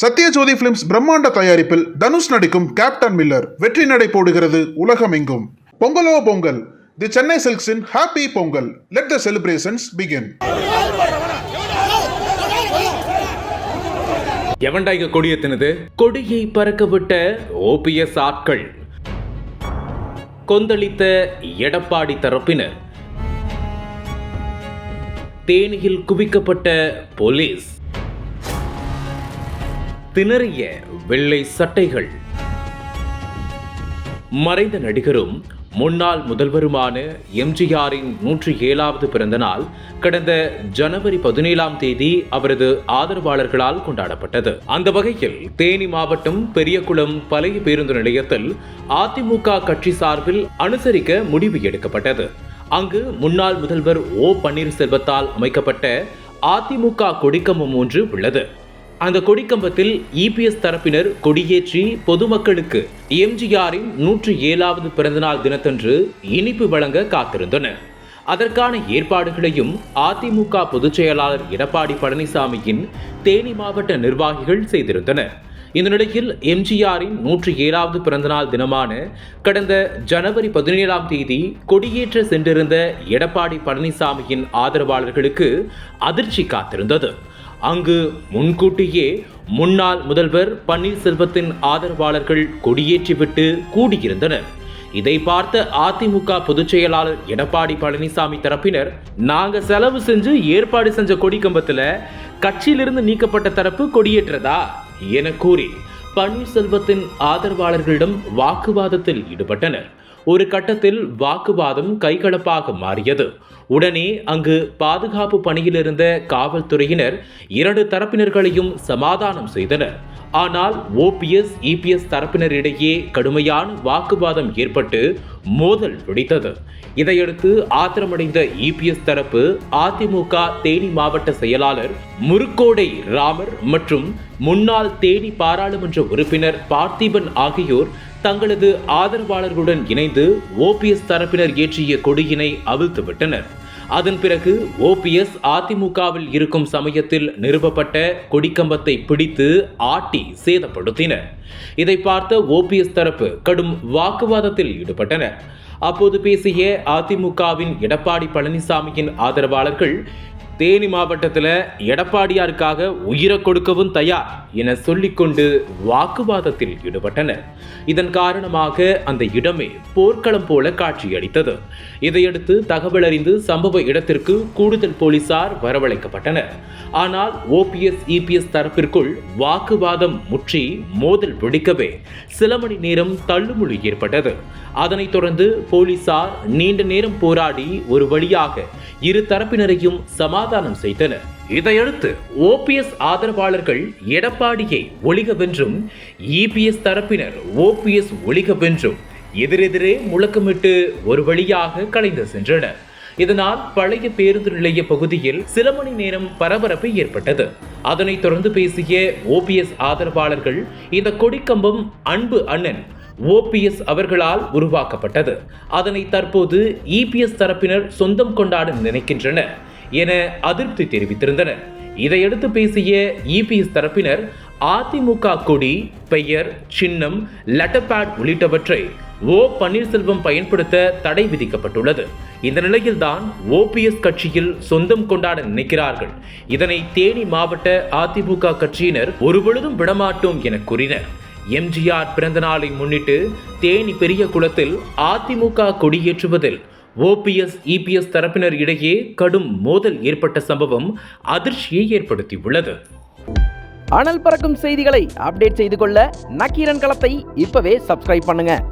Sathyajothi films பிரம்மாண்ட தயாரிப்பில் தனுஷ் நடிக்கும் கேப்டன் மில்லர் வெற்றி நடை போடுகிறது உலகமெங்கும். பொங்கலோ Pongal. The Chennai சில்க்ஸின் happy Pongal let the celebrations begin எவன்டா இங்க தினது கொடியை பறக்க விட்ட ஓபிஎஸ் ஆட்கள். கொந்தளித்த எடப்பாடி தரப்பினர். தேனியில் குவிக்கப்பட்ட போலீஸ். திணறிய வெள்ளை சட்டைகள். மறைந்த நடிகரும் முன்னாள் முதல்வருமான எம்ஜிஆரின் நூற்றி ஏழாவது பிறந்த நாள் கடந்த ஜனவரி பதினேழாம் தேதி அவரது ஆதரவாளர்களால் கொண்டாடப்பட்டது. அந்த வகையில் தேனி மாவட்டம் பெரியகுளம் பழைய பேருந்து நிலையத்தில் அதிமுக கட்சி சார்பில் அனுசரிக்க முடிவு எடுக்கப்பட்டது. அங்கு முன்னாள் முதல்வர் ஓ பன்னீர்செல்வத்தால் அமைக்கப்பட்ட அதிமுக கொடிக்கம்பம் ஒன்று உள்ளது. அந்த கொடிக்கம்பத்தில் இபிஎஸ் தரப்பினர் கொடியேற்றி பொதுமக்களுக்கு எம்ஜிஆரின் நூற்றி ஏழாவது பிறந்தநாள் தினத்தன்று இனிப்பு வழங்க காத்திருந்தனர். அதற்கான ஏற்பாடுகளையும் அதிமுக பொதுச் செயலாளர் எடப்பாடி பழனிசாமியின் தேனி மாவட்ட நிர்வாகிகள் செய்திருந்தனர். இந்த நிலையில் எம்ஜிஆரின் நூற்றி ஏழாவது பிறந்தநாள் தினமான கடந்த ஜனவரி பதினேழாம் தேதி கொடியேற்ற சென்றிருந்த எடப்பாடி பழனிசாமியின் ஆதரவாளர்களுக்கு அதிர்ச்சி காத்திருந்தது. அங்கு முன்கூட்டியே முன்னாள் முதல்வர் பன்னீர்செல்வத்தின் ஆதரவாளர்கள் கொடியேற்றிவிட்டு கூடியிருந்தனர். இதை பார்த்த அதிமுக பொதுச் செயலாளர் எடப்பாடி பழனிசாமி தரப்பினர் நாங்க செலவு செஞ்சு ஏற்பாடு செஞ்ச கொடி கம்பத்துல கட்சியிலிருந்து நீக்கப்பட்ட தரப்பு கொடியேற்றதா? என கூறி பன்னீர்செல்வத்தின் ஆதரவாளர்களிடம் வாக்குவாதத்தில் ஈடுபட்டனர். ஒரு கட்டத்தில் வாக்குவாதம் கைகலப்பாக மாறியது. உடனே அங்கு பாதுகாப்பு பணியில் இருந்த காவல்துறையினர் இரண்டு தரப்பினர்களையும் சமாதானம் செய்தனர். ஆனால் ஓபிஎஸ் இபிஎஸ் தரப்பினரிடையே கடுமையான வாக்குவாதம் ஏற்பட்டு மோதல் வெடித்தது. இதையடுத்து ஆத்திரமடைந்த இபிஎஸ் தரப்பு அதிமுக தேனி மாவட்ட செயலாளர் முருக்கோடை ராமர் மற்றும் முன்னாள் தேனி பாராளுமன்ற உறுப்பினர் பார்த்திபன் ஆகியோர் தங்களது ஆதரவாளர்களுடன் இணைந்து ஓபிஎஸ் தரப்பினர் ஏற்றிய கொடியினை அவிழ்த்துவிட்டனர். அதன் பிறகு ஓபிஎஸ் அதிமுகவில் இருக்கும் சமயத்தில் நிறுவப்பட்ட கொடிக்கம்பத்தை பிடித்து ஆட்டி சேதப்படுத்தினர். இதை பார்த்த ஓபிஎஸ் தரப்பு கடும் வாக்குவாதத்தில் ஈடுபட்டனர். அப்போது பேசிய அதிமுகவின் எடப்பாடி பழனிசாமியின் ஆதரவாளர்கள் தேனி மாவட்டத்தில் எடப்பாடியாருக்காக உயிரை கொடுக்கவும் தயார் என சொல்லிக்கொண்டு வாக்குவாதத்தில் ஈடுபட்டனர். இதன் காரணமாக அந்த இடமே போர்க்களம் போல காட்சியளித்தது. இதையடுத்து தகவல் அறிந்து சம்பவ இடத்திற்கு கூடுதல் போலீசார் வரவழைக்கப்பட்டனர். ஆனால் ஓபிஎஸ் இபிஎஸ் தரப்பிற்குள் வாக்குவாதம் முற்றி மோதல் வெடிக்கவே சில மணி நேரம் தள்ளுமுழு ஏற்பட்டது. அதனைத் தொடர்ந்து போலீசார் நீண்ட நேரம் போராடி ஒரு வழியாக இரு தரப்பினரையும் சமாதானம் செய்தனர். இதையடுத்து ஓபிஎஸ் ஆதரவாளர்கள் எடப்பாடியை ஒழிக வென்றும் இபிஎஸ் தரப்பினர் ஓபிஎஸ் ஒழிக வென்றும் எதிரெதிரே முழக்கமிட்டு ஒரு வழியாக கலைந்து சென்றனர். இதனால் பழைய பேருந்து நிலைய பகுதியில் சில மணி நேரம் பரபரப்பு ஏற்பட்டது. அதனைத் தொடர்ந்து பேசிய ஓபிஎஸ் ஆதரவாளர்கள் இந்த கொடிக்கம்பம் அன்பு அண்ணன் ஓபிஎஸ் அவர்களால் உருவாக்கப்பட்டது. அதனை தற்போது இபிஎஸ் தரப்பினர் சொந்தம் கொண்டாட நினைக்கின்றனர் என அதிருப்தி தெரிவித்திருந்தனர். இதையடுத்து பேசிய இபிஎஸ் தரப்பினர் அதிமுக கொடி பெயர் சின்னம் லெட்டர்பேட் உள்ளிட்டவற்றை ஓ பன்னீர்செல்வம் பயன்படுத்த தடை விதிக்கப்பட்டுள்ளது. இந்த நிலையில்தான் ஓபிஎஸ் கட்சியில் சொந்தம் கொண்டாட நினைக்கிறார்கள். இதனை தேனி மாவட்ட அதிமுக கட்சியினர் ஒருபொழுதும் விடமாட்டோம் என கூறினர். எம்ஜிஆர் பிறந்தநாளை முன்னிட்டு தேனி பெரிய குளத்தில் அதிமுக கொடியேற்றுவதில் ஓபிஎஸ் இபிஎஸ் தரப்பினர் இடையே கடும் மோதல் ஏற்பட்ட சம்பவம் அதிர்ச்சியை ஏற்படுத்தியுள்ளது. அனல் பறக்கும் செய்திகளை அப்டேட் செய்து கொள்ள நக்கீரன் களத்தை இப்பவே சப்ஸ்கிரைப் பண்ணுங்க.